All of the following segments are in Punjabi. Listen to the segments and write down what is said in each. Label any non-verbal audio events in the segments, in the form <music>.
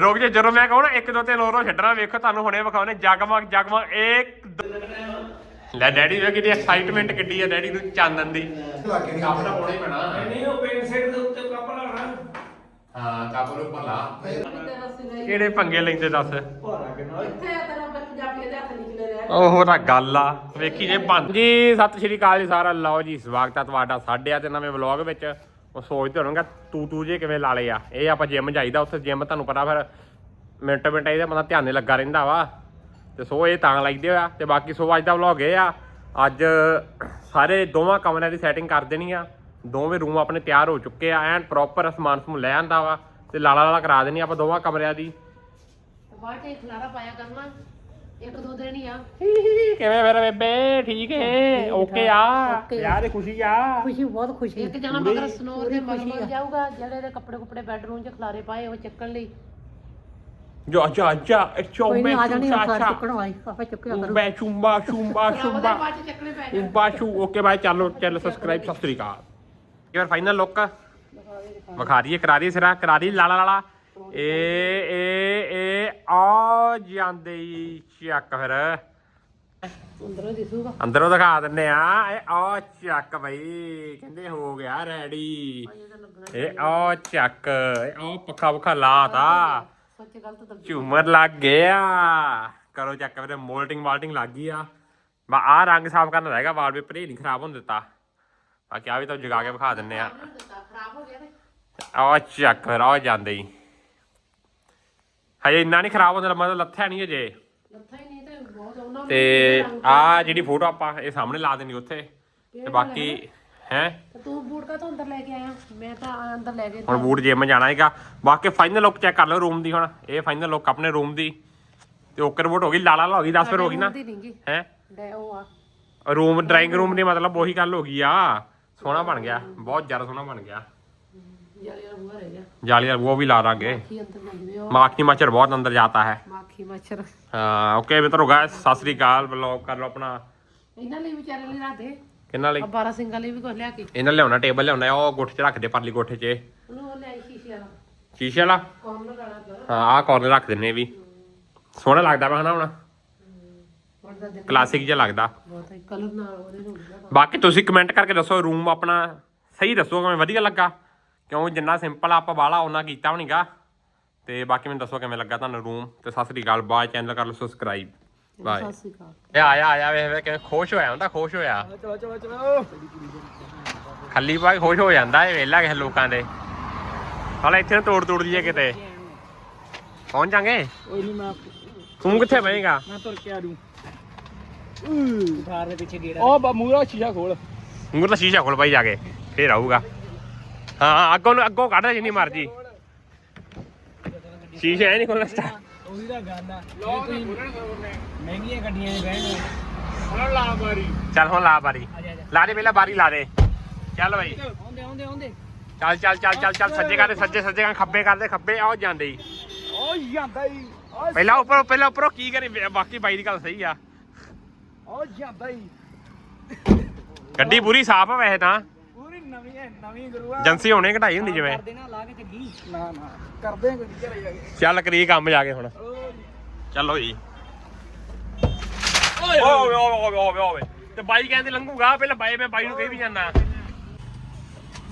ਰੁਕ ਜਾ ਜਦੋਂ ਮੈਂ ਕਹੂੰ ਨਾ ਇੱਕ ਦੋ ਤਿੰਨ ਹੋਰ ਛੱਡਣਾ ਵੇਖੋ ਤੁਹਾਨੂੰ ਹੁਣੇ ਵਿਖਾਉਣੇ ਜਗਮਗ ਜਗਮਗ ਇੱਕ ਦੋ- ਲੈ ਡੈਡੀ ਵੇ ਕਿੰਨੀ ਐਕਸਾਈਟਮੈਂਟ ਕਿੱਡੀ ਆ ਡੈਡੀ ਨੂੰ ਚਾਨਣ ਦੀ। ਲੱਗੇ ਨਹੀਂ ਆਪਣਾ ਹੋਣਾ ਹੀ ਪੈਣਾ। ਨਹੀਂ ਉਹ ਪੇਂਟ ਸੈਟ ਦੇ ਉੱਤੇ ਕੱਪ ਲਾਣਾ। ਹਾਂ ਕੱਪ ਨੂੰ ਭਲਾ ਤੇਰਾ ਸਿਰੇ ਕਿਹੜੇ ਪੰਗੇ ਲੈਂਦੇ ਦੱਸ? ਭਾਰਾ ਕਿੰਨਾ ਕਿੱਥੇ ਆ ਤੇਰਾ ਬੱਚ ਪੰਜਾਬੀ ਦੇ ਹੱਥ ਨਿਕਲੇ ਰਹਿ ਉਹ ਤਾਂ ਗੱਲ ਆ। ਵੇਖੀ ਜੇ ਪੰਜ ਜੀ ਸਤਿ ਸ਼੍ਰੀ ਅਕਾਲ ਜੀ ਸਾਰਾ ਲਓ ਜੀ ਸਵਾਗਤ ਆ ਤੁਹਾਡਾ ਸਾਡੇ ਆ ਤੇ ਨਵੇਂ ਵਲੌਗ ਵਿੱਚ। ਉਹ ਸੋਚਦੇ ਹੋਣਗੇ ਤੂੰ ਤੂ ਜੇ ਕਿਵੇਂ ਲਾ ਲਏ ਆ। ਇਹ ਆਪਾਂ ਜਿਮ ਜਾਈਦਾ, ਉੱਥੇ ਜਿਮ ਤੁਹਾਨੂੰ ਪਤਾ ਫਿਰ ਮਿੰਟ ਮਿੰਟ ਇਹਦਾ ਬੰਦਾ ਧਿਆਨ ਨਹੀਂ ਲੱਗਾ ਰਹਿੰਦਾ ਵਾ। ਤੇ ਸੋ ਇਹ ਤਾਂ ਲਾਈਦੇ ਆ। ਤੇ ਬਾਕੀ ਸੋ ਅੱਜ ਦਾ ਵਲੌਗ ਇਹ ਆ। ਅੱਜ ਸਾਰੇ ਦੋਵਾਂ ਕਮਰਿਆਂ ਦੀ ਸੈਟਿੰਗ ਕਰ ਦੇਣੀ ਆ। ਦੋਵੇਂ ਰੂਮ ਆਪਣੇ ਤਿਆਰ ਹੋ ਚੁੱਕੇ ਆ। ਐਨ ਪ੍ਰੋਪਰ ਸਮਾਨ ਸਮੂਨ ਲੈ ਆਂਦਾ ਵਾ। ਤੇ ਲਾਲਾ ਲਾਲਾ ਕਰਾ ਦੇਣੀ ਆਪਾਂ ਦੋਵਾਂ ਕਮਰਿਆਂ ਦੀ। ਬਾਅਦ ਚ ਖਲਾਰਾ ਪਾਇਆ ਕਰਨਾ। ਇੱਕ ਦੋ ਦਿਨ ਹੀ ਆ। ਕਿਵੇਂ ਮੇਰਾ ਬੇਬੇ? ਠੀਕ ਹੈ ਓਕੇ ਆ? ਵਿਆਹ ਦੀ ਖੁਸ਼ੀ ਆ? ਖੁਸ਼ੀ ਬਹੁਤ ਖੁਸ਼ੀ। ਇੱਕ ਜਣਾ ਮਗਰ ਸਨੋਰ ਦੇ ਮਗਰ ਜਾਊਗਾ ਜਿਹੜੇ ਦੇ ਕੱਪੜੇ ਕੁਪੜੇ ਬੈਡਰੂਮ 'ਚ ਖਲਾਰੇ ਪਾਏ ਉਹ ਚੱਕਣ ਲਈ। ਜਾ ਜਾ ਜਾ ਚੋ ਕੋਈ ਮੈਂ ਆ ਜਾਣੀ ਚੁੱਕਣ ਵਾਲੀ ਆਪੇ ਚੁੱਕਿਆ ਕਰੋ। ਚੁੰਬਾ ਚੁੰਬਾ ਉਹਦੇ ਚੁੰਬਾ। ਬਾਅਦ ਚ ਚੱਕਣੇ ਪੈ ਜਾਣ। ਉੰਬਾ ਚੂ ਓਕੇ ਬਾਈ ਚਲੋ ਚੈਨਲ ਸਬਸਕ੍ਰਾਈਬ ਸਤਿ ਸ੍ਰੀ ਅਕਾਲ। ਇੱਕ ਵਾਰ ਫਾਈਨਲ ਲੁੱਕ ਵਿਖਾ ਦਈਏ ਕਰਾ ਦਈਏ ਸਿਰਾ ਕਰਾ ਦਈਏ ਲਾਲਾ ਲਾਲਾ। ਏ ਏ ਏ ਆ ਜਾਂਦੇ ਈ ਚੱਕ ਫਿਰ। ਅੰਦਰੋਂ ਦਿਸੂਗਾ। ਅੰਦਰੋਂ ਦਿਖਾ ਦਿੰਨੇ ਆ ਇਹ ਆ ਚੱਕ ਬਈ ਕਹਿੰਦੇ ਹੋ ਗਿਆ ਰੈਡੀ। ਇਹ ਆ ਚੱਕ ਇਹ ਆ ਪੱਖਾ ਪੱਖਾ ਲਾਤਾ। ਸੱਚ ਗਲਤ ਤਾਂ ਝੂਮਰ ਲੱਗ ਗਿਆ ਕਰੋ ਚੱਕ ਵੀਰੇ ਮੋਲਟਿੰਗ ਵਾਲਟਿੰਗ ਲੱਗ ਗਈ ਆ। ਬਾ ਆ ਰੰਗ ਸਾਫ਼ ਕਰਨਾ ਰਹੇਗਾ ਵਾਲਪੇਪਰ ਇਹ ਨਹੀਂ ਖਰਾਬ ਹੋਣ ਦਿੱਤਾ। ਬਾਕੀ ਆ ਵੀ ਤਾਂ ਜਗਾ ਕੇ ਵਿਖਾ ਦਿੰਨੇ ਆ। ਖਰਾਬ ਹੋ ਗਿਆ ਤੇ। ਆ ਚੱਕ ਫਿਰ ਆ ਜਾਂਦੇ ਹੀ ਹਜੇ ਇੰਨਾ ਨਹੀਂ ਖਰਾਬ ਹੁੰਦਾ ਮਤਲਬ ਲੱਥਿਆ ਨਹੀਂ ਅਜੇ ਲੱਥਾ ਹੀ ਨਹੀਂ ਤੇ ਬਹੁਤ ਉਹਨਾਂ ਤੇ ਆ ਜਿਹੜੀ ਫੋਟੋ ਆਪਾਂ ਇਹ ਸਾਹਮਣੇ ਲਾ ਦੇਣੀ ਉੱਥੇ ਤੇ ਬਾਕੀ ਹੈ? ਤੇ ਬੂਟ ਕਾ ਤੋਂ ਅੰਦਰ ਲੈ ਕੇ ਆਇਆ? ਮੈਂ ਤਾਂ ਅੰਦਰ ਲੈ ਕੇ ਹੁਣ ਬੂਟ ਜਿਮ ਜਾਣਾ ਹੈਗਾ ਬਾਕੀ ਫਾਈਨਲ ਲੁੱਕ ਚੈੱਕ ਕਰ ਲਓ ਰੂਮ ਦੀ ਹੁਣ ਇਹ ਫਾਈਨਲ ਲੁੱਕ ਆਪਣੇ ਰੂਮ ਦੀ। ਤੇ ਓਕੇ ਰਿਪੋਰਟ ਹੋ ਗਈ ਲਾਲਾ ਲਾ ਹੋ ਗਈ 10 ਫਿਰ ਹੋ ਗਈ ਨਾ। ਹੈ? ਉਹ ਆ। ਰੂਮ ਡਰਾਇੰਗ ਰੂਮ ਦੀ ਮਤਲਬ ਉਹੀ ਗੱਲ ਹੋ ਗਈ ਆ। ਸੋਹਣਾ ਬਣ ਗਿਆ ਬਹੁਤ ਜ਼ਿਆਦਾ ਸੋਹਣਾ ਬਣ ਗਿਆ। ਵਾਲਾ ਉਹ ਵੀ ਲਾ ਦਾਂਗੇ। ਕੀ ਅੰਦਰ ਜਾਂਦੇ ਉਹ ਮਾਖੀ ਮੱਛਰ ਬਹੁਤ ਅੰਦਰ ਜਾਤਾ ਹੈ। ਮਾਖੀ ਮੱਛਰ। ਹਾਂ ਓਕੇ ਮਿੱਤਰੋ ਗਾਇਸ ਸਤਿ ਸ੍ਰੀ ਅਕਾਲ ਬਲੌਗ ਕਰ ਲਓ ਆਪਣਾ। ਇਹਨਾਂ ਲਈ ਵਿਚਾਰੇ ਲਈ ਰੱਖ ਦੇ। ਕਿੰਨਾਂ ਲਈ? ਆ 12 ਸਿੰਘਾਂ ਲਈ ਵੀ ਕੁਝ ਲਿਆ ਕੇ। ਇਹਨਾਂ ਲਿਆਉਣਾ ਟੇਬਲ ਲਿਆਉਣਾ ਉਹ ਗੁੱਠ 'ਚ ਰੱਖ ਦੇ ਪਰਲੀ ਗੁੱਠ 'ਚ। ਉਹਨੂੰ ਉਹ ਲੈ ਸ਼ੀਸ਼ੇ ਵਾਲਾ। ਸ਼ੀਸ਼ੇ ਵਾਲਾ? ਕਾਰਨਰ ਵਾਲਾ ਕਰ। ਹਾਂ ਆਹ ਕਾਰਨਰ ਰੱਖ ਦਿੰਨੇ ਇਹ ਵੀ। ਸੋਹਣਾ ਲੱਗਦਾ ਵਾ ਹਨਾ ਹੁਣ? ਹੁਣ ਤਾਂ ਦਿਨ ਕਲਾਸਿਕ ਜਿਹਾ ਲੱਗਦਾ। ਬਹੁਤ ਕਲਰ ਨਾਲ ਉਹਦੇ ਨੂੰ ਹੁੰਦਾ ਬਾਕੀ ਤੁਸੀਂ ਕਮੈਂਟ ਕਰਕੇ ਦੱਸੋ ਰੂਮ ਆਪਣਾ ਸਹੀ ਦੱਸੋ ਕਿਵੇਂ ਵਧੀਆ ਲੱਗਾ? ਕਿਉਂ ਜਿੰਨਾ ਸਿੰਪਲ ਆਪਾਂ ਬਾਲਾ ਉਹਨਾਂ ਕੀਤਾ ਵੀ ਨਹੀਂਗਾ ਤੇ ਬਾਕੀ ਮੈਨੂੰ ਦੱਸੋ ਕਿਵੇਂ ਲੱਗਾ ਤੁਹਾਨੂੰ ਰੂਮ ਤੇ ਸਤਿ ਸ੍ਰੀ ਅਕਾਲ ਬਾਏ ਚੈਨਲ ਕਰ ਲਓ ਸਬਸਕ੍ਰਾਈਬ ਬਾਏ ਸਤਿ ਸ਼੍ਰੀ ਅਕਾਲ। ਇਹ ਆਇਆ ਆਇਆ ਵੇਖ ਵੇਖ ਕਿਵੇਂ ਖੁਸ਼ ਹੋਇਆ ਹੁੰਦਾ ਖੁਸ਼ ਹੋਇਆ। ਚਲੋ ਚਲੋ ਚਲੋ ਖੱਲੀ ਪਾ ਕੇ ਖੁਸ਼ ਹੋ ਜਾਂਦਾ ਇਹ ਵੇਲਾ ਕਿਸੇ ਲੋਕਾਂ ਦੇ। ਹਾਲੇ ਇੱਥੇ ਨੂੰ ਤੋੜ ਤੋੜ ਲਈਏ ਕਿਤੇ। ਪਹੁੰਚ ਜਾਗੇ? ਕੋਈ ਨਹੀਂ ਮੈਂ ਤੂੰ ਕਿੱਥੇ ਬਹੇਗਾ ਮੈਂ ਤੁਰ ਕੇ ਆ ਜੂ। ਉਧਾਰ ਦੇ ਪਿੱਛੇ ਗੇੜਾ ਉਹ ਮੂਰਾ ਸ਼ੀਸ਼ਾ ਖੋਲ। ਮੂਰ ਸ਼ੀਸ਼ਾ ਖੋਲ ਪਾਈ ਜਾ ਕੇ ਫੇਰ ਆਊਗਾ। ਹਾਂ ਅੱਗੋਂ ਨੂੰ ਅੱਗੋਂ ਕੱਢ ਜਿੰਨੀ ਮਰਜ਼ੀ। ਸ਼ੀਸ਼ਾ ਐ ਨਹੀਂ ਖੋਲਣਾ ਸਟਾਰਟ ਉਹੀ ਤਾਂ ਗੱਲ ਆ। ਤੁਸੀਂ ਮਹਿੰਗੀਆਂ ਗੱਡੀਆਂ 'ਚ ਬਹਿਣਾ ਹੁਣ ਲਾ ਮਾਰੀ ਚੱਲ ਹੁਣ ਲਾ ਬਾਰੀ। ਆ ਜਾ ਲਾ ਦੇ ਪਹਿਲਾਂ ਬਾਰੀ ਲਾ ਦੇ। ਚੱਲ ਬਈ। ਆਉਂਦੇ ਆਉਂਦੇ ਆਉਂਦੇ। ਚੱਲ ਚੱਲ ਚੱਲ ਚੱਲ ਚੱਲ ਸੱਜੇ ਕਰਦੇ ਸੱਜੇ ਸੱਜੇ ਕਰ ਖੱਬੇ ਕਰਦੇ ਖੱਬੇ ਆਓ ਜਾਂਦੇ ਹੀ। ਓ ਜਾਂਦਾ ਹੀ। ਪਹਿਲਾਂ ਉੱਪਰ ਪਹਿਲਾਂ ਉੱਪਰੋਂ ਕੀ ਕਰੀ ਬਾਕੀ ਬਾਈ ਦੀ ਗੱਲ ਸਹੀ ਆ। ਓ ਜਾਂਦਾ ਹੀ। ਗੱਡੀ ਪੂਰੀ ਸਾਫ਼ ਆ ਵੈਸੇ ਤਾਂ। ਨਵੀਂ ਹੈ ਨਵੀਂ ਗੁਰੂਆ ਏਜੰਸੀ ਹੋਣੇ ਕਢਾਈ ਹੁੰਦੀ ਜਿਵੇਂ ਕਰਦੇ ਨਾ ਲਾ ਕੇ ਚੱਗੀ ਨਾ ਨਾ ਕਰਦੇ ਆ ਕੋਈ ਘਰੇ ਜਾ ਕੇ ਚੱਲ ਕਰੀ ਕੰਮ ਜਾ ਕੇ ਹੁਣ ਚਲੋ ਜੀ ਓਏ ਓਏ ਓਏ ਓਏ ਓਏ ਤੇ ਬਾਈ ਕਹਿੰਦੇ ਲੰਘੂਗਾ ਪਹਿਲਾਂ ਬਾਈ ਮੈਂ ਬਾਈ ਨੂੰ ਕਹੀ ਵੀ ਜਾਣਾ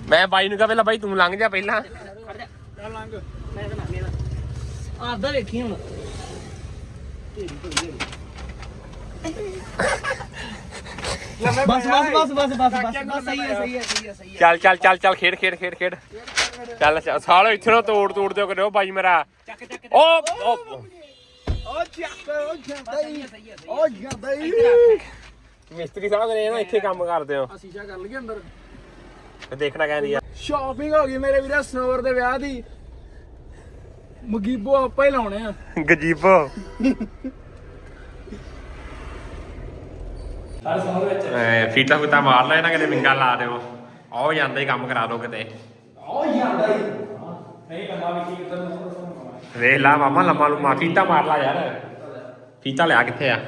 ਮੈਂ ਬਾਈ ਨੂੰ ਕਹਾਂ ਪਹਿਲਾਂ ਬਾਈ ਤੂੰ ਲੰਘ ਜਾ ਪਹਿਲਾਂ ਚੱਲ ਲੰਘ ਮੈਂ ਤਾਂ ਲੰਘ ਗਿਆ ਆਦਾ ਵੇਖੀ ਹੁਣ ਬਸ ਬਸ ਬਸ ਬਸ ਬਸ ਬਸ ਸਹੀ ਹੈ ਸਹੀ ਹੈ ਸਹੀ ਹੈ ਸਹੀ ਚੱਲ ਚੱਲ ਚੱਲ ਚੱਲ ਖੇਡ ਖੇਡ ਖੇਡ ਖੇਡ। ਚੱਲ ਸਾਲੋ ਇੱਥੇ ਨੂੰ ਤੋੜ ਤੋੜ ਦਿਓ ਕਰਿਓ ਬਾਈ ਮੇਰਾ। ਚੱਕ ਚੱਕ ਓ ਓ ਓ। ਚੱਕ ਓ ਜਾਂਦਾ ਹੀ ਓ ਜਾਂਦਾ ਹੀ। ਮਿਸਤਰੀ ਸਾਹਿਬ ਨੇ ਨਾ ਇੱਥੇ ਕੰਮ ਕਰਦੇ ਹੋ ਸ਼ੀਸ਼ਾ ਕਰ ਲਈਏ ਅੰਦਰ। ਤੇ ਦੇਖਣਾ ਕਹਿੰਦੀ ਆ। ਸ਼ਾਪਿੰਗ ਹੋ ਗਈ ਮੇਰੇ ਵੀਰੇ ਸਨੋਵਰ ਦੇ ਵਿਆਹ ਦੀ। ਮਗੀਬੋ ਆਪਾਂ ਹੀ ਲਾਉਣੇ ਆ। ਗਜੀਬੋ। ਹਰ ਵਿੱਚ। ਫੀਤਾ ਫੂਤਾ ਮਾਰ ਲੈ ਨਾ ਕਿਤੇ ਵਿੰਗਾ ਲਾ ਦਿਓ। ਆਓ ਜਾਂਦਾ ਹੀ ਕੰਮ ਕਰਾ ਦਿਓ ਕਿਤੇ। ਓ ਜਾਂਦਾ ਹੀ। ਨਹੀਂ ਕੰਮਾ ਵੀ ਕੀ ਕਰਦਾ ਵੇਖ ਲਾ ਮਾਮਾ ਲੰਮਾ ਲੁਮਾ। ਫੀਤਾ ਮਾਰ ਲਾ ਯਾਰ। ਫੀਤਾ ਲਿਆ ਕਿੱਥੇ ਆ?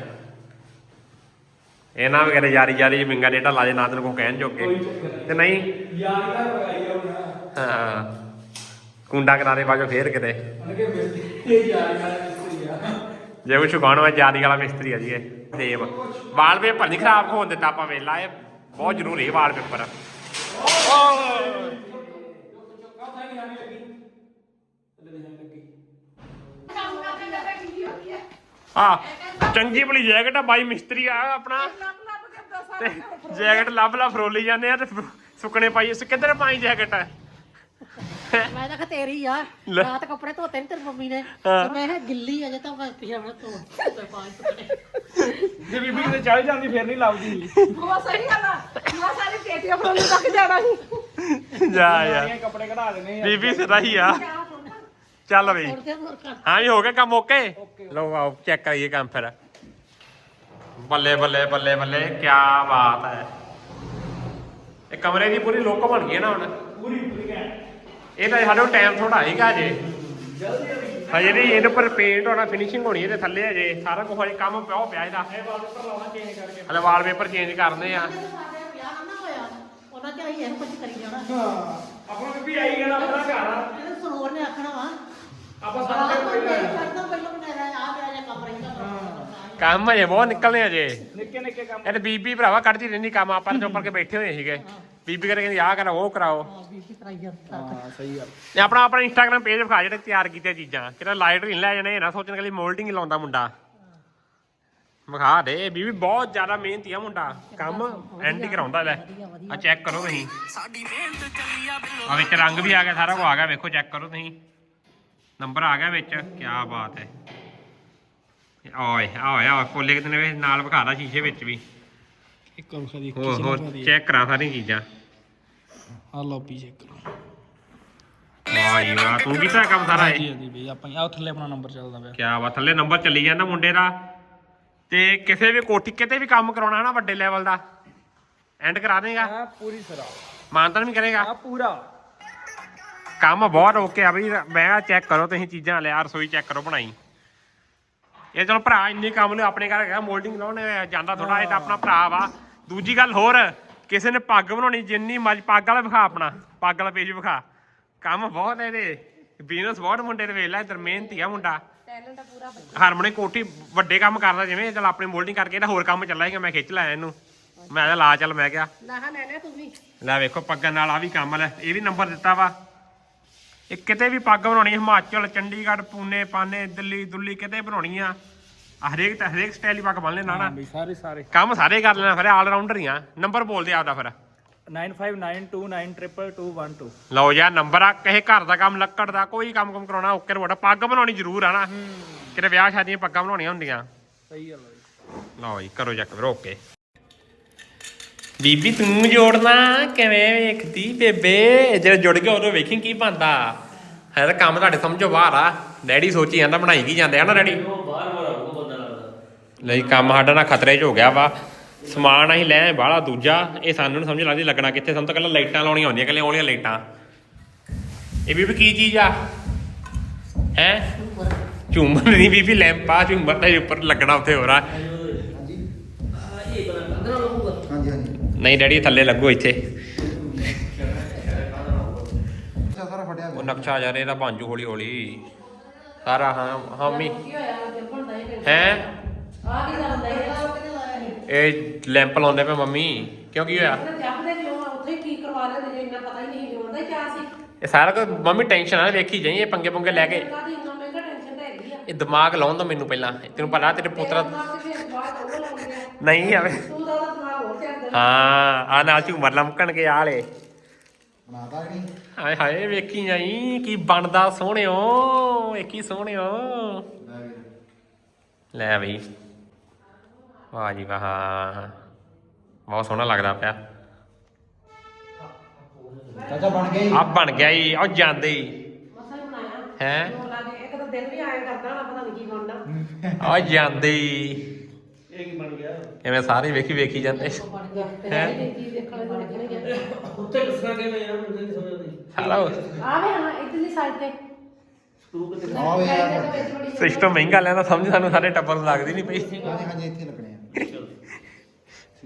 ਇਹ ਨਾ ਵਗੈਰੇ ਯਾਰੀ ਯਾਰੀ ਵਿੰਗਾ ਡੇਟਾ ਲਾ ਦੇ ਨਾ ਤੈਨੂੰ ਕੋ ਕਹਿਣ ਜੋਗੇ। ਤੇ ਨਹੀਂ? ਯਾਰ ਦਾ ਲਗਾਈ ਹੋਣਾ। ਹਾਂ। ਕੁੰਡਾ ਕਰਾਰੇ ਬਾਜੋ ਫੇਰ ਕਿਤੇ। ਯਾਰ ਆ। ਜੇ ਕੁਛ ਗਾਣਾ ਜਾਦੀ ਵਾਲਾ ਮਿਸਤਰੀ ਆ ਜੀ ਇਹ, ਦੇਵ। ਵਾਲਪੇਪਰ ਨਹੀਂ ਖਰਾਬ ਹੋਣ ਦਿੱਤਾ ਆਪਾਂ ਵੇਲਾ, ਇਹ ਬਹੁਤ ਜ਼ਰੂਰੀ ਹੈ ਵਾਲਪੇਪਰ। ਆ ਚੰਗੀ ਭਲੀ ਜੈਕਟ ਆ ਬਾਈ ਮਿਸਤਰੀ ਆ ਆਪਣਾ। ਤੇ ਜੈਕਟ ਲੱਭ ਲੱਭ ਫਰੋਲੀ ਜਾਂਦੇ ਆ ਤੇ ਸੁੱਕਣੇ ਪਾਈ ਇਸ ਕਿੱਧਰ ਪਾਈ ਜੈਕਟ ਮੈਂ ਤਾਂ ਕਿਹਾ ਤੇਰੀ ਆ। ਲੈ। ਰਾਤ ਕੱਪੜੇ ਧੋਤੇ ਨਹੀਂ ਤੇਰੀ ਮੰਮੀ ਨੇ। ਹਾਂ। ਤੇ ਮੈਂ ਕਿਹਾ ਗਿੱਲੀ ਅਜੇ ਤਾਂ ਮੈਂ ਪਿਛਾਣਾ ਧੋ ਤੇ ਪਾਣੀ ਸੁੱਕਣੇ ਜੇ ਬੀਬੀ ਕਿਤੇ ਚੜ ਜਾਂਦੀ ਫਿਰ ਨਹੀਂ ਲੱਭਦੀ ਉਹ ਸਹੀ ਗੱਲ ਆ। ਮੈਂ ਸਾਰੀ ਪੇਟੀਆਂ ਫਰੋਲੀ ਤੱਕ ਜਾਣਾ ਸੀ। ਜਾ ਯਾਰ। ਸਾਰੀਆਂ ਕੱਪੜੇ ਕਢਾ ਦੇਣੇ ਆ। ਬੀਬੀ ਸਿੱਧਾ ਹੀ ਆ। ਚੱਲ ਬਈ। ਤੇ ਹੋਰ ਕਰ। ਹਾਂ ਵੀ ਹੋ ਗਿਆ ਕੰਮ ਓਕੇ? ਲਓ ਆਓ ਚੈੱਕ ਕਰੀਏ ਕੰਮ ਫਿਰ। ਬੱਲੇ ਬੱਲੇ ਬੱਲੇ ਬੱਲੇ ਕੀ ਬਾਤ ਹੈ। ਇਹ ਕਮਰੇ ਦੀ ਪੂਰੀ ਲੁੱਕ ਬਣ ਗਈ ਹੈ ਨਾ ਹੁਣ? ਪੂਰੀ ਪੂਰੀ ਕਹਿ ਇਹ ਤਾਂ ਸਾਡੇ ਕੋਲ ਟਾਈਮ ਥੋੜਾ ਹੈਗਾ ਜੇ। ਹਜੇ ਨਹੀਂ ਇਹਦੇ ਉੱਪਰ ਪੇਂਟ ਹੋਣਾ ਫਿਨਿਸ਼ਿੰਗ ਹੋਣੀ ਇਹਦੇ ਥੱਲੇ ਹਜੇ। ਸਾਰਾ ਕੁਝ ਹਜੇ ਕੰਮ ਪਿਆ ਪਿਆ ਇਹਦਾ। ਇਹ ਵਾਲਪੇਪਰ ਲਾਉਣਾ ਚੇਂਜ ਕਰਕੇ। ਹਲੇ ਵਾਲਪੇਪਰ ਚੇਂਜ ਕਰਨੇ ਆ। ਆਪਣਾ ਆਈ ਗਿਆ ਆਪਣਾ ਘਰ। ਆਪਾਂ ਸਾਰੇ ਕੰਮ ਹਜੇ ਬਹੁਤ ਨਿਕਲਨੇ ਹਜੇ ਨਿੱਕੇ ਨਿੱਕੇ ਕੰਮ। ਇਹ ਤੇ ਬੀਬੀ ਭਰਾਵਾ ਕੱਢਦੀ ਰਹਿੰਦੀ ਕੰਮ ਆਪਾਂ ਚੁੱਪ ਕਰਕੇ ਬੈਠੇ ਹੋਏ ਸੀਗੇ। ਬੀਬੀ ਕਰੇ ਕਹਿੰਦੀ ਆਹ ਕਰਾਓ ਉਹ ਕਰਾਓ। ਹਾਂ ਬੀਬੀ ਕਰਾਈ ਜਾਂਦਾ। ਹਾਂ ਸਹੀ ਗੱਲ। ਇਹ ਆਪਣਾ ਆਪਣਾ ਇੰਸਟਾਗ੍ਰam ਪੇਜ ਵਿਖਾ ਜਿਹੜੇ ਤਿਆਰ ਕੀਤੇ ਚੀਜ਼ਾਂ। ਕਿਹੜਾ ਲਾਈਟ ਨਹੀਂ ਲੈ ਜਾਣੇ ਇਹ ਨਾ ਸੋਚਣ ਕਿ ਮੋਲਡਿੰਗ ਹੀ ਲਾਉਂਦਾ ਮੁੰਡਾ। ਵਿਖਾ ਦੇ ਵੀ ਬਹੁਤ ਜ਼ਿਆਦਾ ਮਿਹਨਤੀ ਆ ਮੁੰਡਾ। ਕੰਮ ਐਂਡ ਹੀ ਕਰਾਉਂਦਾ ਲੈ। ਆ ਚੈੱਕ ਕਰੋ ਤੁਸੀਂ। ਆ ਵਿੱਚ ਰੰਗ ਵੀ ਆ ਗਿਆ ਸਾਰਾ ਕੁਝ ਆ ਗਿਆ ਵੇਖੋ ਚੈੱਕ ਕਰੋ ਤੁਸੀਂ। ਨੰਬਰ ਆ ਗਿਆ ਵਿੱਚ ਕੀ ਬਾਤ ਹੈ। ਓਏ ਓਏ ਓਏ ਕੋਲੇ ਕਿਤੇ ਨੇ ਨਾਲ ਵਿਖਾਦਾ ਸ਼ੀਸ਼ੇ ਵਿੱਚ ਵੀ। ਇੱਕ ਹੋਰ ਖਦੀ ਹੋਰ ਹੋਰ ਚੈੱਕ ਕਰਾ ਸਾਰੀਆਂ ਚੀਜ਼ਾਂ। ਆ ਲੌਬੀ ਚੈੱਕ ਕਰੋ। ਵਾਹ ਜੀ ਵਾਹ ਤੂੰ ਕੀਤਾ ਕੰਮ ਸਾਰਾ ਇਹ? ਜੀ ਜੀ ਬਈ ਆਪਾਂ ਆ ਥੱਲੇ ਆਪਣਾ ਨੰਬਰ ਚੱਲਦਾ ਪਿਆ। ਕਿਆ ਵਾ ਥੱਲੇ ਨੰਬਰ ਚੱਲੀ ਜਾਂਦਾ ਮੁੰਡੇ ਦਾ। ਤੇ ਕਿਸੇ ਵੀ ਕੋਠੀ ਕਿਤੇ ਵੀ ਕੰਮ ਕਰਾਉਣਾ ਨਾ ਵੱਡੇ ਲੈਵਲ ਦਾ। ਐਂਡ ਕਰਾ ਦੇਗਾ। ਆ ਪੂਰੀ ਸਰਾ। ਮਾਨਤਨ ਵੀ ਕਰੇਗਾ। ਆ ਪੂਰਾ। ਕੰਮ ਬਹੁਤ ਓਕੇ ਆ ਬਈ। ਮੈਂ ਚੈੱਕ ਕਰੋ ਤੁਸੀਂ ਚੀਜ਼ਾਂ ਲਿਆ ਰਸੋਈ ਚੈੱਕ ਕਰੋ ਬਣਾਈ। ਇਹ ਚਲੋ ਭਰਾ ਇੰਨੇ ਕੰਮ ਨੇ ਆਪਣੇ ਘਰ ਹੈਗਾ ਮੋਲਡਿੰਗ ਲਾਉਣ ਜਾਂਦਾ ਥੋੜਾ ਇਹ ਤਾਂ ਆਪਣਾ ਭਰਾ ਵਾ। ਦੂਜੀ ਗੱਲ ਹੋਰ ਕਿਸੇ ਨੇ ਪੱਗ ਬਣਾਉਣੀ ਜਿੰਨੀ ਮਰਜ਼ੀ ਪੱਗ ਵਾਲਾ ਵਿਖਾ ਆਪਣਾ ਪੱਗ ਵਾਲਾ ਪੇਜ ਵਿਖਾ। ਕੰਮ ਬਹੁਤ ਹੈ ਇਹਦੇ। ਬਿਜ਼ਨਸ ਬਹੁਤ ਮੁੰਡੇ ਦੇ ਵੇਖ ਲੈ ਇਧਰ ਮਿਹਨਤੀ ਆ ਮੁੰਡਾ। ਟੈਲੈਂਟ ਪੂਰਾ ਹਾਰਮੋਨੀ ਕੋਠੀ ਵੱਡੇ ਕੰਮ ਕਰਦਾ ਜਿਵੇਂ ਚਲ ਆਪਣੀ ਮੋਲਡਿੰਗ ਕਰਕੇ ਇਹਦਾ ਹੋਰ ਕੰਮ ਚੱਲਾ ਸੀਗਾ ਮੈਂ ਖਿੱਚ ਲਾਇਆ ਇਹਨੂੰ। ਮੈਂ ਕਿਹਾ ਲਾ ਚੱਲ ਮੈਂ ਕਿਹਾ। ਲਾਹਾ ਲੈ ਲੈ ਤੂੰ ਵੀ। ਲੈ ਵੇਖੋ ਪੱਗਾਂ ਨਾਲ ਆ ਵੀ ਕੰਮ ਲੈ ਇਹ ਵੀ ਨੰਬਰ ਦਿੱਤਾ ਵਾ। ਇਹ ਕਿਤੇ ਵੀ ਪੱਗ ਬਣਾਉਣੀ ਹਿਮਾਚਲ ਚੰਡੀਗੜ੍ਹ ਪੂਨੇ ਪਾਨੇ ਦਿੱਲੀ ਦੁੱਲੀ ਕਿਤੇ ਬਣਾਉਣੀ ਆ। ਆਹ ਹਰੇਕ ਤਾਂ ਹਰੇਕ ਸਟਾਈਲ ਦੀ ਪੱਗ ਬਣ ਲੈਣਾ ਨਾ ਬਈ ਸਾਰੇ ਸਾਰੇ ਕੰਮ ਸਾਰੇ ਕਰ ਲੈਣਾ ਫਿਰ ਆਲ ਰਾਊਂਡਰ ਹੀ ਆ ਨੰਬਰ ਬੋਲਦੇ ਆਪਦਾ ਫਿਰ 9592921212 ਲਓ ਯਾਰ ਨੰਬਰ ਆ ਕਿਸੇ ਘਰ ਦਾ ਕੰਮ ਲੱਕੜ ਦਾ ਕੋਈ ਕੰਮ ਕੰਮ ਕਰਾਉਣਾ ਓਕੇ ਰਿਪੋਰਟ ਪੱਗ ਬਣਾਉਣੀ ਜ਼ਰੂਰ ਆ ਨਾ ਕਿਤੇ ਵਿਆਹ ਸ਼ਾਦੀਆਂ ਪੱਗਾਂ ਬਣਾਉਣੀਆਂ ਹੁੰਦੀਆਂ ਸਹੀ ਗੱਲ ਹੈ ਲਓ ਜੀ ਕਰੋ ਚੱਕ ਫਿਰ ਓਕੇ ਬੀਬੀ ਤੂੰ ਜੋੜਨਾ ਕਿਵੇਂ ਵੇਖਦੀ ਬੇਬੇ ਜਿਹੜਾ ਜੁੜ ਗਿਆ ਉਦੋਂ ਵੇਖੀ ਕੀ ਬੰਦਾ ਹੈ ਤਾਂ ਕੰਮ ਤੁਹਾਡੇ ਸਮਝੋ ਬਾਹਰ ਆ ਡੈਡੀ ਸੋਚੀ ਜਾਂਦਾ ਬਣਾਈ ਕੀ ਜਾਂਦੇ ਆ ਨਾ ਡੈਡੀ ਲਈ ਕੰਮ ਸਾਡਾ ਨਾਲ ਖਤਰੇ 'ਚ ਹੋ ਗਿਆ ਵਾ। ਸਮਾਨ ਅਸੀਂ ਲੈ ਬਾਹਲਾ ਦੂਜਾ। ਇਹ ਸਾਨੂੰ ਨੀ ਸਮਝ ਲੱਗਦੀ ਲੱਗਣਾ ਕਿੱਥੇ। ਸਾਨੂੰ ਤਾਂ ਕੱਲਾ ਲਾਈਟਾਂ ਲਾਉਣੀਆਂ ਹੁੰਦੀਆਂ ਕੱਲੇ ਉਹਲੀਆਂ ਲਾਈਟਾਂ। ਇਹ ਬੀਬੀ ਕੀ ਚੀਜ਼ ਆ? ਹੈ? ਝੂਮਰ ਨਹੀਂ ਬੀਬੀ ਲੈਂਪ ਆ ਝੂਮਰ ਦੇ ਉੱਪਰ ਲੱਗਣਾ ਉੱਥੇ ਹੋ ਹਾਂਜੀ ਨਹੀਂ ਡੈਡੀ ਥੱਲੇ ਲੱਗੋ ਇੱਥੇ। ਉਹ ਨਕਸ਼ਾ ਜਾ ਰਿਹਾ ਇਹਦਾ ਬਾਂਜੂ ਹੌਲੀ ਹੌਲੀ ਸਾਰਾ ਹਾਂ ਹਾਮੀ ਦਾ ਇਹ ਹੈ? ਆ ਕੀ ਕਰਦਾ ਇਹ? ਇਹ? ਲੈਂਪ ਲਾਉਂਦੇ ਪਏ ਮੰਮੀ। ਕਿਉਂ ਕੀ ਹੋਇਆ? ਉਹਨੇ ਜੰਮਦੇ ਕਿਉਂ ਆ? ਉੱਥੇ ਕੀ ਕਰਵਾ ਲੈਂਦੇ ਜੇ? ਇੰਨਾ ਪਤਾ ਹੀ ਨਹੀਂ ਲਿਆਉਂਦਾ ਹੀ ਕਿਆ ਸੀ? ਇਹ ਸਾਰਾ ਕੁਝ ਮੰਮੀ ਟੈਨਸ਼ਨ ਆ ਵੇਖੀ ਜਾਈ ਇਹ ਪੰਗੇ ਪੁੰਗੇ ਲੈ ਕੇ। ਕਾਦੀ ਇੰਨਾ ਮਹਿੰਗਾ ਟੈਨਸ਼ਨ ਤਾਂ ਹੈਗੀ ਆ। ਇਹ ਦਿਮਾਗ ਲਾਉਣ ਦੋ ਮੈਨੂੰ ਪਹਿਲਾਂ। ਤੈਨੂੰ ਪਤਾ ਤੇਰੇ ਪੁੱਤਰ ਦਿਮਾਗ ਤੇ ਫਿਰ ਬਾਅਦ ਉਹ ਲਾਉਂਦੇ ਆ। ਨਹੀਂ ਆਵੇ। ਤੂੰ ਤਾਂ ਉਹਦਾ ਦਿਮਾਗ ਹੋਰ ਚੱਲਦਾ ਹਾਂ ਆ ਨਾਲ ਝੂਮਰ ਲਮਕਣਗੇ ਆਲੇ ਬਣਾਤਾ ਕਿ ਨਹੀਂ? ਹਾਏ ਹਾਏ ਵੇਖੀ ਜਾਈ ਕੀ ਬਣਦਾ ਸੋਹਣਿਓ ਵੇਖੀ ਸੋਹਣਿਓ। ਲੈ ਵੀ। ਲੈ ਬਈ। ਵਾਹ ਜੀ ਵਾਹ ਬਹੁਤ ਸੋਹਣਾ ਲੱਗਦਾ ਪਿਆ। ਚਾਚਾ ਬਣ ਗਈ ਆ ਬਣ ਗਿਆ ਈ ਉਹ ਜਾਂਦੇ ਈ ਮਸਾ ਹੀ ਬਣਾਇਆ। ਹੈ? ਉਹ ਲੱਗੇ ਇੱਕ ਤਾਂ ਦਿਨ ਵੀ ਆਇਆ ਕਰਦਾ ਨਾ ਪਤਾ ਨਹੀਂ ਕੀ ਬਣਦਾ <laughs> ਉਹ ਜਾਂਦੇ ਈ ਇਹ ਕੀ ਬਣ ਗਿਆ? ਐਵੇਂ ਸਾਰੇ ਵੇਖੀ ਵੇਖੀ ਜਾਂਦੇ। ਬਣ ਗਿਆ। ਫਿਰ ਇਹ ਚੀਜ਼ ਦੇਖਣ ਨੂੰ ਦੇਖਣੇ ਉੱਤੇ ਕਿਸਨਾ ਕਿਵੇਂ ਆ ਮੈਨੂੰ ਨਹੀਂ ਸਮਝ ਆਉਂਦੀ। ਸਾਲਾ ਆਵੇ ਹਾਂ ਇਧਰਲੀ ਸਾਈਡ ਤੇ। ਆ ਵੇ ਯਾਰ। ਸਿਸਟਮ ਮਹਿੰਗਾ ਲੈਂਦਾ ਸਮਝ ਸਾਨੂੰ ਸਾਰੇ ਟੱਬਰ ਨੂੰ ਲੱਗਦੀ ਨਹੀਂ ਪਈ। ਹਾਂਜੀ ਹਾਂਜੀ ਇੱਥੇ ਲੱਗਣੇ।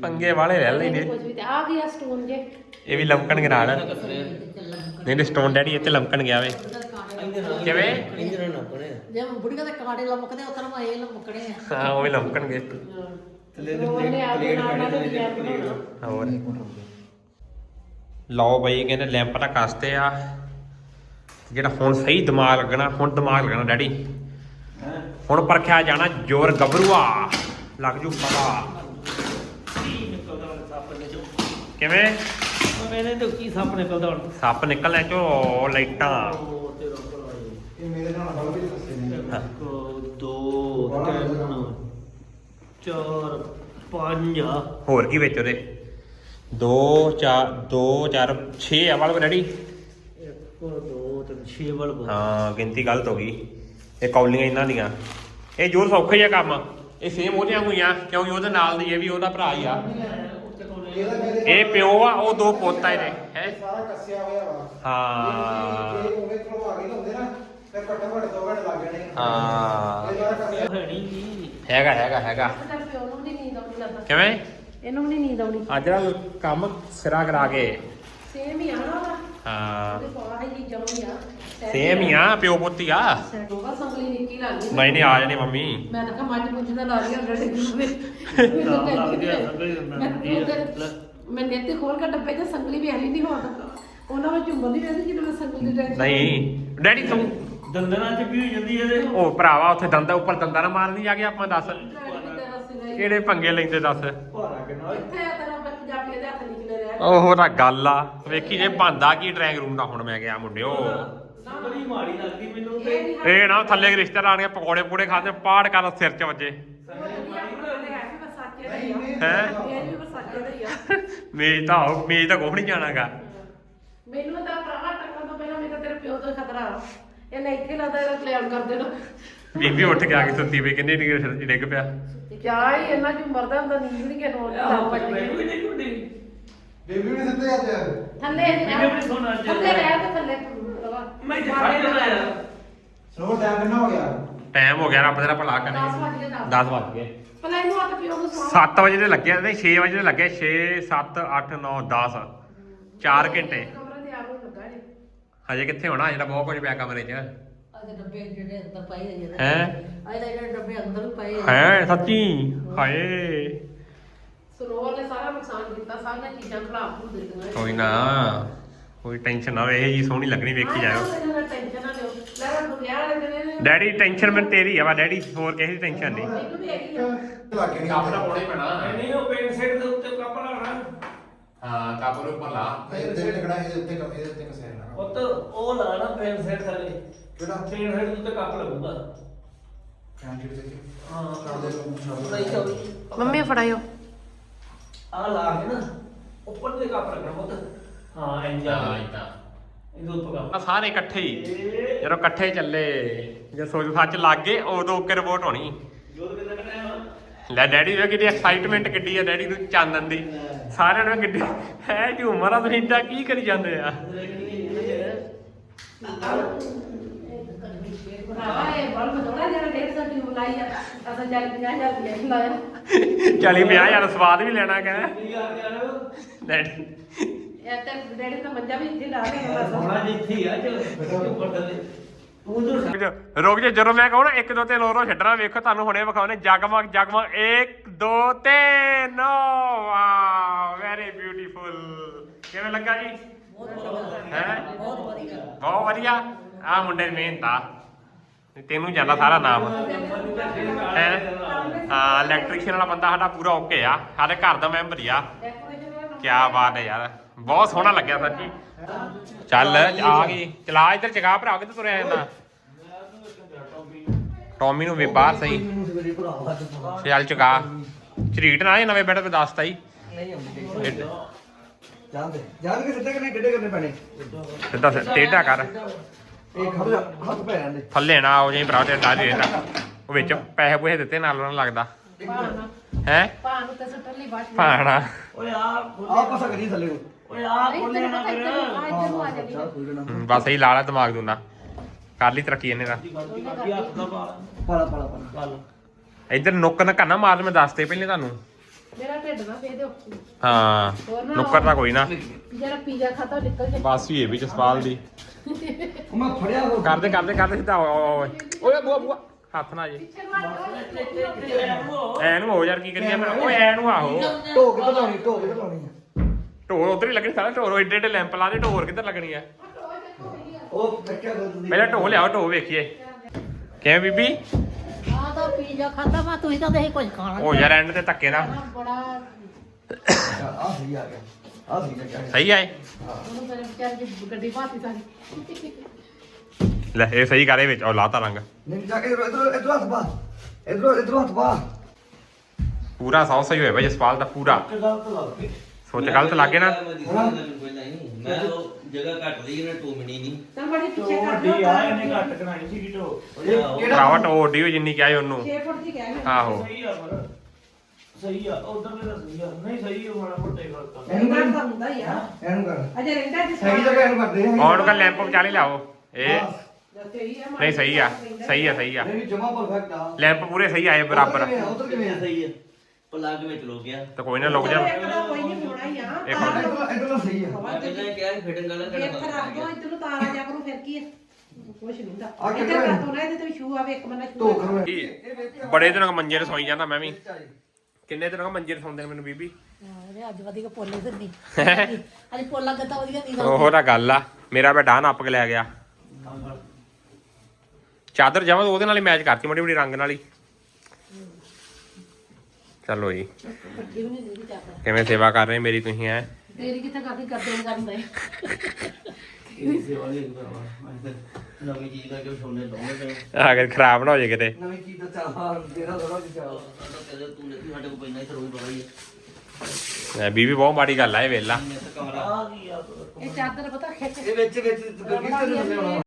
ਪੰਗੇ ਵਾਲੇ ਰਹਿ ਲੈਂਦੇ ਕੁਝ ਵੀ ਤੇ ਆ ਗਿਆ ਸਟੋਨ ਜੇ। ਇਹ ਵੀ ਲਮਕਣ ਨਾਲ ਨਹੀਂ ਨਹੀਂ ਸਟੋਨ ਡੈਡੀ ਇੱਥੇ ਲਮਕਣ ਗਿਆ ਵੇ। ਕਿਵੇਂ? ਇੰਜਣ ਨਾ ਪਣੇ ਜੇ ਬੁੜੀਆਂ ਦੇ ਕਾਂਡੇ ਲਮਕਦੇ ਉਤਰ ਮੈਂ ਇਹ ਲਮਕਣੇ ਆ। ਹਾਂ ਉਹ ਵੀ ਲੰਕਣਗੇ ਥੱਲੇ ਦੇ ਪਲੇਟ ਪਲੇਟ ਪੈਣੇ ਥੱਲੇ ਦੇ ਪਲੇਟ ਹੋਰ। ਲਓ ਬਈ ਕਹਿੰਦੇ ਲੈਂਪ ਤਾਂ ਕਸਤੇ ਆ। ਜਿਹੜਾ ਹੁਣ ਸਹੀ ਦਿਮਾਗ ਲੱਗਣਾ ਹੁਣ ਦਿਮਾਗ ਲੱਗਣਾ ਡੈਡੀ। ਹੁਣ ਪਰਖਿਆ ਜਾਣਾ ਜੋਰ ਗੱਭਰੂਆ। ਲੱਗ ਜੂ ਪਤਾ। ਕਿਵੇਂ? ਉਹ ਕਹਿੰਦੇ ਤੇ ਕੀ ਸੱਪ ਨਿਕਲਦਾ ਹੁਣ? ਸੱਪ ਨਿਕਲਣੇ ਚੋ ਲਾਈਟਾਂ। ਉਹ ਤੇਰਾ ਭਲਾ ਇਹ ਮੇਰੇ ਨਾਲ ਬਲ ਵੀ ਦੱਸੇ ਨੇ। ਇੱਕ ਦੋ ਤਿੰਨ ਚਾਰ ਪੰਜ। ਆ ਹੋਰ ਕੀ ਵਿੱਚ ਉਹਦੇ? 2 4 2 4 6 ਆ ਬਲਬ ਹਾਂ ਗਿਣਤੀ ਗਲਤ ਹੋ ਗਈ। ਇਹ ਕੌਲੀਆਂ ਇਹਨਾਂ ਦੀਆਂ। ਇਹ ਜੋਰ ਸੌਖਾ ਹੀ ਆ। ਕੰਮ ਇਹ ਸੇਮ ਉਹਦੇ ਵਾਂਗੂ ਹੀ ਆ ਕਿਉਂਕਿ ਉਹਦੇ ਨਾਲ ਦੀ ਇਹ ਵੀ ਉਹਦਾ ਭਰਾ ਹੀ ਆ। ਇਹਦਾ ਇਹ ਪਿਓ ਆ ਉਹ ਦੋ ਪੁੱਤ ਆ ਇਹਦੇ ਹੈ? ਸਾਰਾ ਕੱਸਿਆ ਹੋਇਆ ਵਾ। ਹਾਂ। ਇਹ ਉਵੇਂ ਖਲਵਾ ਕੇ ਹੁੰਦੇ ਨਾ ਫਿਰ ਘੱਟੋ ਘੱਟ ਦੋ ਘੰਟੇ ਲੱਗ ਜਾਣੇ। ਹਾਂ। ਇਹ ਸਾਰਾ ਕੱਸਿਆ। ਹੈਗਾ ਹੈਗਾ ਹੈਗਾ। ਤਾਂ ਪਿਓ ਨੂੰ ਨਹੀਂ ਨੀਂਦ ਆਉਣੀ ਲੱਗਦਾ। ਕਿਵੇਂ? ਇਹਨੂੰ ਵੀ ਨਹੀਂ ਨੀਂਦ ਆਉਣੀ ਅੱਜ ਦਾ ਕੰਮ ਸਿਰਾ ਕਰਾ ਕੇ। ਸੇਮ ਹੀ ਆ ਨਾ ਉਹਦਾ। ਹਾਂ। ਉਹਦੇ ਕੋਲ ਹੀ ਚੀਜ਼ਾਂ ਹੀ ਆ ਸੇਮ ਹੀ ਆ ਪਿਓ ਪੁੱਤੀ ਆ। ਨਿੱਕੀ ਲੱਗਦੀ ਨਹੀਂ ਨਹੀਂ ਆ ਜਾਣੀ ਮੰਮੀ। ਮੈਂ ਤਾਂ ਕਿਹਾ ਮੱਝ ਪੁੱਜ ਦਾ ਲਾ ਲਿਆ <laughs> ਰੜੇ ਮੈਂ ਨੇਤੇ ਖੋਲ ਕੇ ਡੱਬੇ 'ਚ ਸੰਗਲੀ ਵੀ ਹਲੀ ਨਹੀਂ ਹੋਦਾ ਉਹਨਾਂ ਵਿੱਚ ਝੁੰਬਲ ਨਹੀਂ ਰਹਿੰਦੀ ਜਦੋਂ ਮੈਂ ਸੰਗਲੀ ਦੇ ਟੈਂਸ਼ਨ ਨਹੀਂ। ਡੈਡੀ ਤੂੰ ਦੰਦਨਾਂ ਚ ਵੀ ਹੋ ਜਾਂਦੀ ਇਹਦੇ। ਉਹ ਭਰਾਵਾ ਉੱਥੇ ਦੰਦਾ ਉੱਪਰ ਦੰਦਾਂ ਨਾਲ ਮਾਰਨੀ ਜਾ ਕੇ ਆਪਾਂ ਦੱਸ। ਕਿਹੜੇ ਪੰਗੇ ਲੈਂਦੇ ਦੱਸ? ਉਹ ਤਾਂ ਗੱਲ ਆ। ਵੇਖੀ ਜੇ ਬੰਦਾ ਕੀ ਡਰਾਇੰਗ ਰੂਮ ਦਾ ਹੁਣ ਮੈਂ ਗਿਆ ਮੁੰਡਿਓ। ਬੜੀ ਮਾੜੀ ਲੱਗਦੀ ਮੈਨੂੰ ਤੇ। ਇਹ ਇਹ ਨਾ ਥੱਲੇ ਕੇ ਰਿਸ਼ਤੇਦਾਰ ਆਣਗੇ ਪਕੌੜੇ ਪੂੜੇ ਖਾਦੇ ਪਾੜ ਕਰ ਸਿਰ ਚ ਵੱਜੇ। ਹੈਂ? ਮੇਜ ਤਾਂ ਆਓ ਮੇਜ ਤਾਂ ਕੁਛ ਨਹੀਂ ਜਾਣਾਗਾ। ਮੈਨੂੰ ਤਾਂ ਭਰਾਵਾ ਟੱਕਣ ਤੋਂ ਪਹਿਲਾਂ ਮੈਨੂੰ ਤਾਂ ਤੇਰੇ ਪਿਓ ਤੋਂ ਖਤਰਾ ਇਹਨੇ ਇੱਥੇ ਲੱਗਦਾ ਇਹਦਾ ਕਲਿਆਣ ਕਰ ਦੇਣਾ। ਬੀਬੀ ਉੱਠ ਕੇ ਆ ਕੇ ਸੁੱਤੀ ਪਈ ਸਿਰ ਚ ਡਿੱਗ ਪਿਆ? ਕਿਆ ਹੀ ਇਹਨਾਂ ਚ ਮਰਦਾ ਹੁੰਦਾ ਨੀਂਦ ਨਹੀਂ ਕਿਨੂੰ ਲੱਗ ਪਈ ਬੇਬੀ ਵੀ ਥੱਲੇ ਮੈਨੂੰ ਵੀ ਸੋਨਾ ਅੱਜ ਥੱਲੇ ਰਹਿ ਤੇ ਥੱਲੇ ਰਵਾ। ਮੈਂ ਇੱਥੇ ਖੜ ਜਾਣਾ ਯਾਰ ਸਲੋ ਟਾਈਮ ਕਿੰਨਾ ਹੋ ਗਿਆ? ਟਾਈਮ ਹੋ ਗਿਆ ਰੱਬ ਤੇਰਾ ਭਲਾ ਕਰੇ। ਦਸ ਵੱਜ ਗਏ, ਦਸ। 10 ਵੱਜ ਗਏ। ਪਹਿਲਾਂ ਇਹਨੂੰ ਹੱਥ ਪਿਓ ਨੂੰ ਸੌਂ। 7 ਵਜੇ ਦੇ ਲੱਗੇ ਨਹੀਂ 6 ਵਜੇ ਦੇ ਲੱਗੇ 6 7 8 9 10 4 ਘੰਟੇ। ਕਮਰੇ ਦੇ ਆਰੋ ਲੱਗਾ ਜੀ ਹਜੇ ਕਿੱਥੇ ਹੋਣਾ? ਜਿਹੜਾ ਬਹੁਤ ਕੁਝ ਪਿਆ ਕਮਰੇ 'ਚ। ਅਜੇ ਡੱਬੇ ਜਿਹੜੇ ਅੰਦਰ ਪਏ ਜਿਹੜੇ ਹੈਂ? ਅਜੇ ਤਾਂ ਜਿਹੜੇ ਡੱਬੇ ਅੰਦਰ ਵੀ ਪਏ ਆ ਹੈ ਸੱਚੀ? ਹਾਏ। ਸਰੋਵਰ ਨੇ ਸਾਰਾ ਨੁਕਸਾਨ ਕੀਤਾ ਸਾਰੀਆਂ ਚੀਜ਼ਾਂ ਖਰਾਬ ਹੋ ਦਿੱਤੀਆਂ ਕੋਈ ਨਾ। ਕੋਈ ਟੈਨਸ਼ਨ ਨਾ ਹੋਵੇ ਇਹ ਜੀ ਸੋਹਣੀ ਲੱਗਣੀ ਵੇਖੀ ਜਾਇਓ। ਟੈਨਸ਼ਨ ਨਾ ਲਿਓ ਲੈ ਹੁਣ ਵਿਆਹ ਵਾਲੇ ਦਿਨ ਇਹਨੇ- ਡੈਡੀ ਟੈਨਸ਼ਨ ਮੈਨੂੰ ਤੇਰੀ ਆ ਵਾ ਡੈਡੀ ਹੋਰ ਕਿਸੇ ਦੀ ਟੈਨਸ਼ਨ ਨਹੀਂ। ਮੈਨੂੰ ਵੀ ਹੈਗੀ ਆ ਲੱਗੇ ਨਹੀਂ ਪਾਉਣਾ ਹੀ ਪੈਣਾ ਨਹੀਂ ਉਹ ਪੇਨ ਸੈਟ ਦੇ ਉੱਤੇ ਕੱਪ ਲਾਣਾ ਹਾਂ ਕੱਪ ਨੂੰ ਉੱਪਰ ਲਾ। ਇਹਦੇ ਲੱਗਣਾ ਇਹਦੇ ਉੱਤੇ ਇਹਦੇ ਉੱਤੇ ਕਸੇ ਲੱਗਣਾ ਉੱਤ ਉਹ ਲਾਣਾ ਪੇਨ ਸੈਟ ਥੱਲੇ। ਕਿਹੜਾ? ਪੇਨ ਸੈਟ ਦੇ ਉੱਤੇ ਕੱਪ ਲੱਗੂਗਾ। ਕੈਨ ਜੀ ਤੇ ਹਾਂ ਕਰ ਦੇ ਲਓ ਨਹੀਂ ਚੱਲ। ਮੰਮੀ ਫੜਾਇਓ। ਆ ਲਾ ਕੇ ਨਾ ਉੱਪਰ ਤੇ ਕੱਪ ਰੱਖਣਾ ਪੁੱਤ। ਹਾਂ ਇੰਜ ਆ। ਇਹਦੇ ਆ ਸਾਰੇ ਇਕੱਠੇ ਹੀ। ਜਦੋਂ ਇਕੱਠੇ ਚੱਲੇ ਜੇ ਸੋਚ ਸੱਚ ਲੱਗ ਗਏ ਉਦੋਂ ਕਿ ਰਿਪੋਰਟ ਹੋਣੀ। ਕਿੰਨਾ ਲੈ ਡੈਡੀ ਦੀ ਕਿੰਨੀ ਐਕਸਾਈਟਮੈਂਟ ਕਿੱਡੀ ਆ ਡੈਡੀ ਨੂੰ ਚਾਨਣ ਦੀ। ਸਾਰਿਆਂ ਨੂੰ ਕਿੱਡੀ ਹੈ ਝੂਮਰ ਆ ਤੁਸੀਂ ਏਦਾਂ ਕੀ ਕਰੀ ਜਾਂਦੇ ਆ? ਭਰਾਵਾ ਇਹ ਬਲਬ ਥੋੜਾ ਜਿਹੜਾ 150 ਦੀ ਬੁਲਾਈ ਆ ਅਸਾਂ ਚੱਲ 50000 ਦੀ ਲਾਇਆ 40 50 ਹਜ਼ਾਰ ਸਵਾਦ ਵੀ ਲੈਣਾ ਕਹਿੰਦਾ ਡੈਡੀ ਇਹ ਤੇ ਡੈਡੀ ਤਾਂ ਮੰਜਾ ਵੀ ਇੱਥੇ ਲਾ ਕੇ ਸੋਣਾ ਜਿੱਥੇ ਆ ਚਲ ਉੱਪਰ ਥੱਲੇ। ਤੂੰ ਉਧਰ ਰੁਕ ਜਾ ਜਦੋਂ ਮੈਂ ਕਹਾਂ ਨਾ 1 2 3 ਹੋਰ ਛੱਡਣਾ ਵੇਖੋ ਤੁਹਾਨੂੰ ਹੁਣੇ ਵਿਖਾਉਣੇ ਜਗਮਗ ਜਗਮਗ 1 2 3 ਵਾਓ ਵੈਰੀ ਬਿਊਟੀਫੁਲ ਕਿਵੇਂ ਲੱਗਾ ਜੀ? ਹੈ? ਬਹੁਤ ਵਧੀਆ। ਬਹੁਤ ਵਧੀਆ। ਆ ਮੁੰਡੇ ਦੀ ਮਿਹਨਤ ਆ। ਤੈਨੂੰ ਜਾਂਦਾ ਸਾਰਾ ਨਾਮ। ਹੈ? ਹਾਂ ਇਲੈਕਟ੍ਰੀਸ਼ੀਅਨ ਵਾਲਾ ਬੰਦਾ ਸਾਡਾ ਪੂਰਾ ਓਕੇ ਆ। ਸਾਡੇ ਘਰ ਦਾ ਮੈਂਬਰ ਹੀ ਆ। ਕੀ ਬਾਤ ਹੈ ਯਾਰ। ਬਹੁਤ ਸੋਹਣਾ ਲੱਗਿਆ ਸੱਚੀ ਚੱਲ ਆ ਗਈ। ਚਲਾ ਇੱਧਰ ਚਗਾ ਭਰਾ ਕਿੱਥੇ ਤੁਰਿਆ ਜਾਂਦਾ? ਟੌਮੀ ਨੂੰ ਵੀ ਬਾਹਰ ਸਹੀ। ਚੱਲ ਚਗਾ ਝਰੀਟ ਨਾ ਇਹ ਨਵੇਂ ਬੈਠ ਤੇ ਦੱਸਤਾ ਹੀ ਜਾਂਦੇ। ਜਾਣ ਕੇ ਸਿੱਧੇ ਕਰਨੇ ਕਿੱਡੇ ਕਰਨੇ ਪੈਣੇ? ਸਿੱਧਾ ਟੇਢਾ ਕਰ। ਇਹ ਖੜ ਜਾ ਹੱਥ ਪੈ ਜਾਂਦੇ। ਥੱਲੇ ਨਾ ਆਓ ਜਾਈ ਭਰਾ ਤੇ ਡਾ ਦੇ ਉਹ ਵਿੱਚ ਪੈਸੇ ਪੂਸੇ ਦਿੱਤੇ ਨਾਲ ਉਹਨਾਂ ਲੱਗਦਾ। ਹੈ? ਭਾਂ ਨੂੰ ਤੇ ਸੁੱਟਣ ਲਈ ਬਾਟ ਭਾਣਾ ਓਏ ਆ। ਆਹ ਪਾਸਾ ਕਰੀ ਥੱਲੇ ਨੂੰ। ਓਏ ਆ ਖੋਲੇ ਨਾ ਕਰ ਹਮ, ਬਸ ਇਹੀ ਲਾ ਲਾ ਦਿਮਾਗ ਦੂਨਾ ਕਰ ਲਈ ਤਰੱਕੀ ਇਹਨੇ ਦਾ। ਗਲਤੀ ਕਰਦੀ ਹੱਥ ਦਾ ਪਾ ਪਾਲਾ ਪਾਲਾ ਪਾਲਾ ਗੱਲ ਇੱਧਰ ਨੁੱਕਰ ਨਾ ਮਾਰ ਮੈਂ ਦੱਸਦੇ ਪਹਿਲੇ ਤੁਹਾਨੂੰ। ਮੇਰਾ ਢਿੱਡ ਨਾ ਫੇ ਦਿਓ। ਹਾਂ ਨੁੱਕਰ ਤਾਂ ਕੋਈ ਨਾ। ਜਿਹੜਾ ਪੀਜ਼ਾ ਖਾਤਾ ਉਹ ਨਿਕਲ ਜੇ। ਬਸ ਵੀ ਇਹ ਵਿੱਚ ਸਵਾਲ ਦੀ। ਉਹ ਮੈਂ ਫੜਿਆ ਉਹ। ਕਰਦੇ ਕਰਦੇ ਕਰਦੇ ਸਿੱਧਾ ਓਏ ਓਏ ਓਏ। ਬੂਆ ਬੂਆ। ਹੱਥ ਨਾ ਜੇ। ਐ ਨੂੰ ਹੋ ਯਾਰ ਕੀ ਕਰੀਏ? ਫਿਰ ਓਏ ਐ ਨੂੰ ਆਹੋ ਢੋ ਕਿੱਧਰ ਲਾਉਣੀ ਢੋ ਆ ਢੋਰ ਉਧਰ ਹੀ ਲੱਗਣੀ ਸਾਰਾ ਢੋਰ ਏਡੇ ਏਡੇ ਲੈਂਪ ਲਾ ਦੇ ਢੋਰ ਕਿੱਧਰ ਲੱਗਣੀ ਆ? ਉਹ ਬੱਚਾ ਬੋਲਦੀ ਪਹਿਲਾਂ ਢੋ ਲਿਆਓ ਢੋ ਵੇਖੀਏ। ਕਿਵੇਂ ਬੀਬੀ? ਆਹ ਤਾਂ ਪੀਜ਼ਾ ਖਾਦਾ ਮੈਂ ਤੁਸੀਂ ਤਾਂ ਨਹੀਂ ਕੁਝ ਖਾਣਾ। ਉਹ ਯਾਰ ਐਂਡ ਤੇ ਧੱਕੇ ਨਾ ਬੜਾ ਆ ਸਹੀ ਆ ਗਿਆ। ਆ ਸਹੀ ਆਏ ਉਹਨੂੰ ਮੇਰੇ ਵਿਚਾਰੇ ਦੀ ਗੱਡੀ ਪਾਤੀ ਸਾਰੀ। ਲੈ ਇਹ ਸਹੀ ਕਰੇ ਵਿੱਚ ਉਹ ਲਾਤਾ ਰੰਗ। ਨਹੀਂ ਜਾ ਕੇ ਇਧਰ ਇਧਰ ਇਧਰ ਹੱਥ ਪਾ। ਇਧਰ ਇਧਰ ਹੱਥ ਪਾ। ਪੂਰਾ ਸੌ ਸਹੀ ਹੋਇਆ ਭਾਈ ਜਸਪਾਲ ਦਾ ਪੂਰਾ। ਸੋਚ ਗਲਤ ਲੱਗੇ ਨਾ। ਮੈਂ ਉਹ ਜਗ੍ਹਾ ਘੱਟ ਲਈ ਉਹਨੇ ਟੂ ਮਿੰਟ ਨਹੀਂ। ਤਾਂ ਬੜੀ ਪਿੱਛੇ ਕਰ ਵੱਡੀ ਆ ਇਹਨੇ ਘੱਟ ਕਰਾਣੀ ਸੀ ਢੋ ਇਹ ਕਿਹੜਾ ਭਰਾਵਾ ਢੋਡੀ ਹੋ ਜਿੰਨੀ ਕਿਹਾ ਸੀ ਉਹਨੂੰ। 6 ਫੁੱਟ ਦੀ ਕਹਿ ਗਿਆ ਆਹੋ। ਸਹੀ ਆ ਪਰ ਸਹੀ ਆ ਉਧਰ ਤਾਂ ਸਹੀ ਆ। ਨਹੀਂ ਸਹੀ ਆ ਮਾੜਾ ਮੋਟੇ ਕਰਤਾ ਇਹਨੂੰ ਇਹਨੂੰ ਕਰ ਹੁੰਦਾ ਹੀ ਆ। ਇਹਨੂੰ ਕਰ। ਅਜੇ ਰਹਿੰਦਾ ਜਿਸ ਸਹੀ ਜਗ੍ਹਾ ਇਹਨੂੰ ਕਰਦੇ ਆ। ਔਨ ਕਾ ਲੈਂਪ ਵਿਚਾਲੇ ਲਾਓ। ਇਹ ਸਹੀ ਨਹੀਂ ਸਹੀ ਆ। ਸਹੀ ਆ ਸਹੀ ਆ। ਨਹੀਂ ਜਮਾ ਪਰਫੈਕਟ ਆ। ਲੈਂਪ ਪੂਰੇ ਸਹੀ ਆਏ ਬਰਾਬਰ। ਉਧਰ ਕਿਵੇਂ ਆ ਸਹੀ ਹੈ ਪਲੱਗ ਵਿੱਚ ਲੋ ਗਿਆ। ਤੇ ਕੋਈ ਨਾ ਲੁਕ ਜਾ। ਇੱਕ ਤਾਂ ਕੋਈ ਨਹੀਂ ਹੋਣਾ ਹੀ ਆ। ਇੱਕ ਤਾਰ ਇਧਰ ਇਧਰ ਸਹੀ ਆ। ਮੈਂ ਪਹਿਲਾਂ ਕਿਹਾ ਸੀ ਫਿਟਿੰਗ ਵਾਲਾ ਇੱਕ ਰੱਖ ਦੋ ਇੱਧਰ ਨੂੰ ਤਾਰ ਆ ਜਾ ਕਰੂ ਫਿਰ ਕੀ ਹੈ ਕੁਛ ਨਹੀਂ ਹੁੰਦਾ। ਆ ਇੱਧਰ ਕਿੱਧਰ ਕਰ ਦੋ ਨਾ ਇਹਦੇ ਤੇ ਵੀ ਸ਼ੂ ਆਵੇ ਇੱਕ ਬੰਦਾ ਢੋ ਸ਼ੂ ਕਰੋ ਬੜੇ ਦਿਨਾਂ ਮੰਜੇ ਤੇ ਸੌਈ ਜਾਂਦਾ ਮੈਂ ਵੀ। ਕਿੰਨੇ ਦਿਨਾਂ ਮੰਜੇ ਤੇ ਸੌਂਦੇ ਨੇ ਮੈਨੂੰ ਬੀਬੀ? ਹਾਂ ਅੱਜ ਵਧੀਆ ਪੋਲੇ ਤੇ ਨਹੀਂ ਅੱਜ ਪੋਲਾ ਗੱਦਾ ਵਧੀਆ ਨਹੀਂ ਉਹ ਤਾਂ ਗੱਲ ਆ ਮੇਰਾ ਬੇਟਾ ਨੱਪ ਕੇ ਲੈ ਗਿਆ। ਚਾਦਰ ਜਮਾ ਉਹਦੇ ਨਾਲ ਹੀ ਮੈਚ ਕਰਤੀ ਮੜੀ ਮੜੀ ਰੰਗ ਨਾਲ ਹੀ। ਚਲੋ ਜੀ ਕਿਵੇਂ ਸੇਵਾ ਕਰ ਰਹੇ ਮੇਰੀ ਤੁਸੀਂ ਐ ਤੇਰੀ ਕਿੱਥੇ ਕਰਦੀ ਕਰਦੇ ਕਰਨ ਦੇ। ਇਹ ਸੇਵਾ ਤਾਂ ਨਵੀਂ ਚੀਜ਼ ਦਾ ਸੋਨੇ ਲਾਉਂਦੇ ਅਗਰ ਖਰਾਬ ਨਾ ਹੋ ਜੇ ਕਿਤੇ। ਨਵੀਂ ਚੀਜ਼ ਦਾ ਚਾਹ ਤੇਰਾ ਥੋੜਾ ਜਿਹਾ ਚਾਹ ਸਾਡਾ ਕਹਿੰਦੇ ਤੂੰ ਨਹੀਂ ਸਾਡੇ ਕੋਲ ਪੈਣਾ ਸਰੋਈ ਪਤਾ ਹੀ ਐ ਬੀਬੀ ਬਹੁਤ ਮਾੜੀ ਗੱਲ ਆ ਇਹ ਵੇਲਾ ਇਹ ਤਾਂ ਚਾਦਰ ਪਤਾ ਖਿੱਚ ਇਹ ਵਿੱਚ ਵਿੱਚ ਨੂੰ ਲਿਆਉਣਾ